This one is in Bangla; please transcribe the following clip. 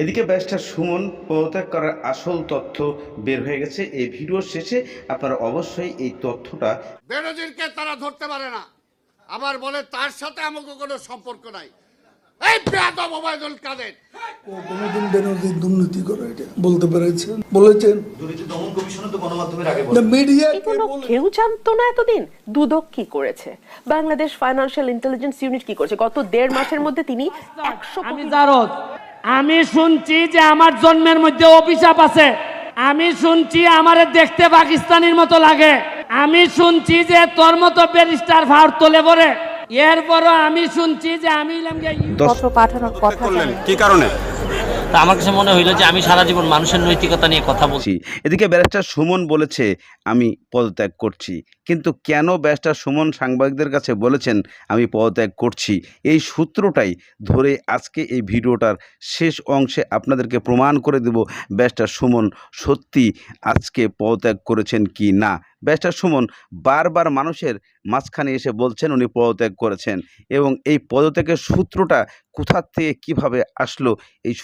এদিকে ব্যারিস্টার সুমন পদত্যাগ করার আসল তথ্য বের হয়ে গেছে এই ভিডিওর শেষে। আপনারা অবশ্যই এই তথ্যটা বেনজিরকে তারা ধরতে পারে না। আবার বলে তার সাথে আমাকে কোনো সম্পর্ক নাই। এই বেয়াদব ওবায়দুল কাদের। কোনোদিন বেনজির দুর্নীতি করে এটা বলতে পেরেছেন? বলেছেন? দুর্নীতি দমন কমিশনে তো গণমাধ্যমের আগে না মিডিয়া কেউ জানতো না এতদিন? দুদক কি করেছে? বাংলাদেশ ফাইন্যান্সিয়াল ইন্টেলিজেন্স ইউনিট কি করেছে? গত দেড় মাসের মধ্যে তিনি একশো আমি শুনছি যে আমার জন্মের মধ্যে অভিশাপ আছে। আমি শুনছি আমারে দেখতে পাকিস্তানির মতো লাগে। আমি শুনছি যে তোর মতো ব্যারিস্টার ভার তোলে পরে এরপরও আমি শুনছি যে আমি পাঠানোর কথা কি কারণে? তা আমার কাছে মনে হইল যে আমি সারা জীবন মানুষের নৈতিকতা নিয়ে কথা বলছি। এদিকে ব্যারিস্টার সুমন বলেছে, আমি পদত্যাগ করছি। কিন্তু কেন ব্যারিস্টার সুমন সাংবাদিকদের কাছে বলেছেন, আমি পদত্যাগ করছি? এই সূত্রটাই ধরে আজকে এই ভিডিওটার শেষ অংশে আপনাদেরকে প্রমাণ করে দেব ব্যারিস্টার সুমন সত্যি আজকে পদত্যাগ করেছেন কি না। ব্যারিস্টার সুমন বারবার মানুষের মাঝখানে এসে বলছেন, উনি পদত্যাগ করেছেন। এবং এই পদত্যাগের সূত্রটা কোথার থেকে কীভাবে আসলো, এই